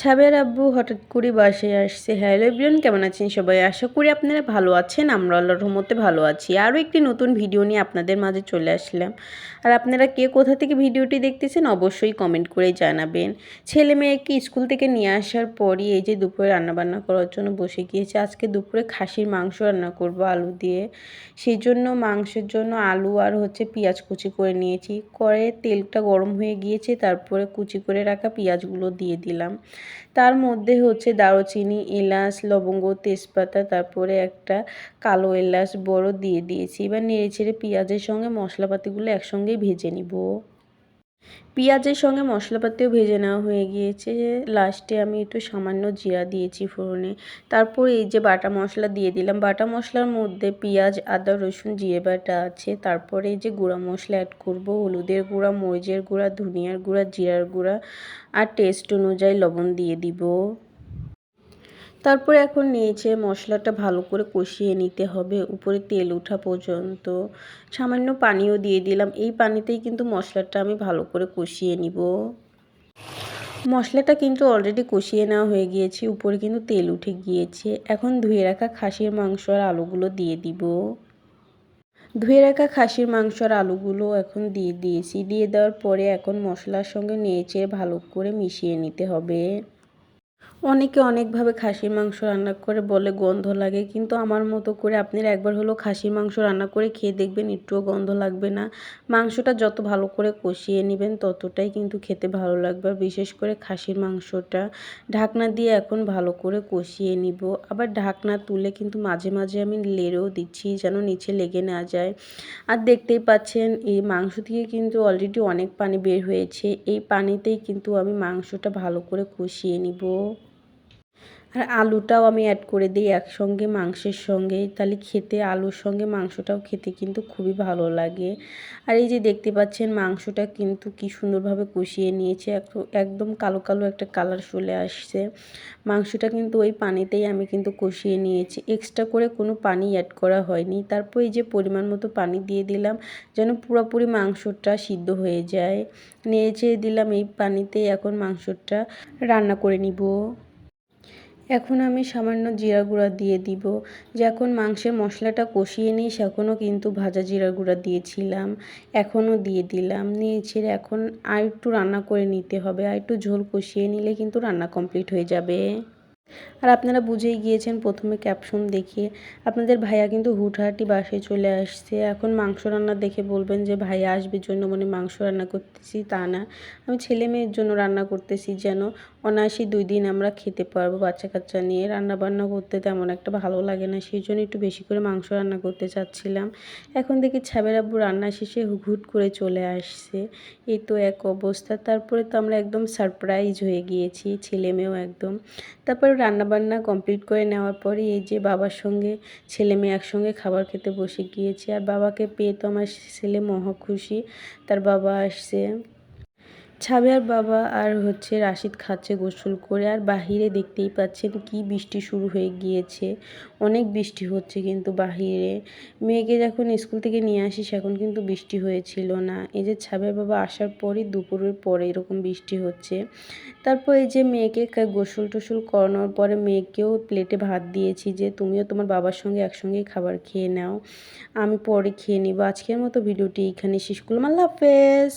ছাবের আব্বু হঠাৎ করে বাসায় আসছে। হ্যালো এভরিওয়ান, কেমন আছেন সবাই? আশা করি আপনারা ভালো আছেন। আমরা আল্লাহর রহমতে ভালো আছি। আরও একটি নতুন ভিডিও নিয়ে আপনাদের মাঝে চলে আসলাম। আর আপনারা কে কোথা থেকে ভিডিওটি দেখতেছেন অবশ্যই কমেন্ট করে জানাবেন। ছেলে মেয়েকে স্কুল থেকে নিয়ে আসার পরই এই যে দুপুরে রান্নাবান্না করার জন্য বসে গিয়েছে। আজকে দুপুরে খাসির মাংস রান্না করব আলু দিয়ে। সেই জন্য মাংসের জন্য আলু আর হচ্ছে পেঁয়াজ কুচি করে নিয়েছি। করে তেলটা গরম হয়ে গিয়েছে, তারপরে কুচি করে রাখা পেঁয়াজগুলো দিয়ে দিলাম। তার মধ্যে হচ্ছে দারুচিনি, এলাচ, লবঙ্গ, তেজপাতা, তারপরে একটা কালো এলাচ বড় দিয়ে দিয়েছি। এবার নেড়ে ছেড়ে পেঁয়াজের সঙ্গে মশলাপাতিগুলো একসঙ্গেই ভেজে নিব। পেঁয়াজের সঙ্গে মশলাপাতিও ভেজে নেওয়া হয়ে গিয়েছে। লাস্টে আমি একটু সামান্য জিরা দিয়েছি ফোড়নে। তারপর এই যে বাটা মশলা দিয়ে দিলাম। বাটা মশলার মধ্যে পেঁয়াজ, আদা, রসুন, জিরে বাটা আছে। তারপরে এই যে গুঁড়া মশলা অ্যাড করব, হলুদের গুঁড়া, মরিচের গুঁড়া, ধনিয়ার গুঁড়া, জিরার গুঁড়া আর টেস্ট অনুযায়ী লবণ দিয়ে দিব। তারপরে এখন নিয়েছে মশলাটা ভালো করে কষিয়ে নিতে হবে, উপরে তেল ওঠা পর্যন্ত। সামান্য পানিও দিয়ে দিলাম, এই পানিতেই কিন্তু মশলাটা আমি ভালো করে কষিয়ে নিব। মশলাটা কিন্তু অলরেডি কষিয়ে নেওয়া হয়ে গিয়েছে, উপরে কিন্তু তেল উঠে গিয়েছে। এখন ধুয়ে রাখা খাসির মাংস আর আলুগুলো দিয়ে দিব। ধুয়ে রাখা খাসির মাংস আর আলুগুলো এখন দিয়ে দিয়েছি, দিয়ে দেওয়ার পরে এখন মশলার সঙ্গে নিয়েছে ভালো করে মিশিয়ে নিতে হবে। অনেকে অনেকভাবে খাসির মাংস রান্না করে বলে গন্ধ লাগে, কিন্তু আমার মতো করে আপনারা একবার হলো খাসির মাংস রান্না করে খেয়ে দেখবেন একটুও গন্ধ লাগবে না। মাংসটা যত ভালো করে কষিয়ে নেবেন ততটাই কিন্তু খেতে ভালো লাগবে। বিশেষ করে খাসির মাংসটা ঢাকনা দিয়ে এখন ভালো করে কষিয়ে নিব। আবার ঢাকনা তুলে কিন্তু মাঝে মাঝে আমি লেড়েও দিচ্ছি যেন নিচে লেগে না যায়। আর দেখতেই পাচ্ছেন, এই মাংস থেকে কিন্তু অলরেডি অনেক পানি বের হয়েছে। এই পানিতেই কিন্তু আমি মাংসটা ভালো করে কষিয়ে নিব। আর আলুটাও আমি অ্যাড করে দিই একসঙ্গে মাংসের সঙ্গে। তাহলে খেতে আলুর সঙ্গে মাংসটাও খেতে কিন্তু খুবই ভালো লাগে। আর এই যে দেখতে পাচ্ছেন মাংসটা কিন্তু কি সুন্দরভাবে কষিয়ে নিয়েছে। একদম কালো কালো একটা কালার চলে আসছে। মাংসটা কিন্তু ওই পানিতেই আমি কিন্তু কষিয়ে নিয়েছি। এক্সট্রা করে কোনো পানি অ্যাড করা হয়নি। তারপর এই যে পরিমাণ মতো পানি দিয়ে দিলাম যেন পুরোপুরি মাংসটা সিদ্ধ হয়ে যায়। নেড়ে দিলাম এই পানিতেই এখন মাংসটা রান্না করে নিব। এখন আমি সামান্য জিরা গুঁড়া দিয়ে দিব। যখন মাংসের মশলাটা কষিয়ে নিই, সেখনও কিন্তু ভাজা জিরা গুঁড়া দিয়েছিলাম। এখনও দিয়ে দিলাম। নিয়েছি এখন আর একটু রান্না করে নিতে হবে। আর একটু ঝোল কষিয়ে নিলে কিন্তু রান্না কমপ্লিট হয়ে যাবে। আর আপনারা বুঝেই গিয়েছেন প্রথমে ক্যাপশন দেখিয়ে। আপনাদের ভাইয়া কিন্তু হুটহাটি বাসায় চলে আসছে। এখন মাংস রান্না দেখে বলবেন যে, ভাইয়া, আসবে জন্য মানে মাংস রান্না করতেছি তা না। আমি ছেলে মেয়ের জন্য রান্না করতেছি যেন অনায়াসে দুই দিন আমরা খেতে পারব বাচ্চা কাচ্চা নিয়ে। রান্না বান্না করতে তেমন একটা ভালো লাগে না, সেই জন্য একটু বেশি করে মাংস রান্না করতে চাচ্ছিলাম। এখন দেখি ছাবের আব্বু রান্না শেষে হুট করে চলে আসছে। এই তো এক অবস্থা। তারপরে তো আমরা একদম সারপ্রাইজ হয়ে গিয়েছি, ছেলে মেয়েও একদম। তারপরে রান্নাবান্না কমপ্লিট করে নেওয়ার পরে এই যে বাবার সঙ্গে ছেলে মেয়ে একসঙ্গে খাবার খেতে বসে গিয়েছে। আর বাবাকে পেয়ে তো আমার ছেলে মহা খুশি। তার বাবা আসছে। ছাবিয়ার বাবা আর হচ্ছে রাশিদ খাচ্ছে গোসল করে, আর বাহিরে দেখতেই পাচ্ছেন কি বৃষ্টি শুরু হয়ে গিয়েছে। অনেক বৃষ্টি হচ্ছে কিন্তু বাহিরে। মেয়েকে যখন স্কুল থেকে নিয়ে আসিস, এখন কিন্তু বৃষ্টি হয়েছিল না। এই যে ছাবিয়ার বাবা আসার পরই দুপুরের পরে এরকম বৃষ্টি হচ্ছে। তারপর এই যে মেয়েকে গোসল টোসল করানোর পরে মেয়েকেও প্লেটে ভাত দিয়েছি যে, তুমিও তোমার বাবার সঙ্গে একসঙ্গেই খাবার খেয়ে নাও। আমি পরে খেয়ে নিব। আজকের মতো ভিডিওটি এখানে শেষ করলাম। আল্লাহ হাফেজ।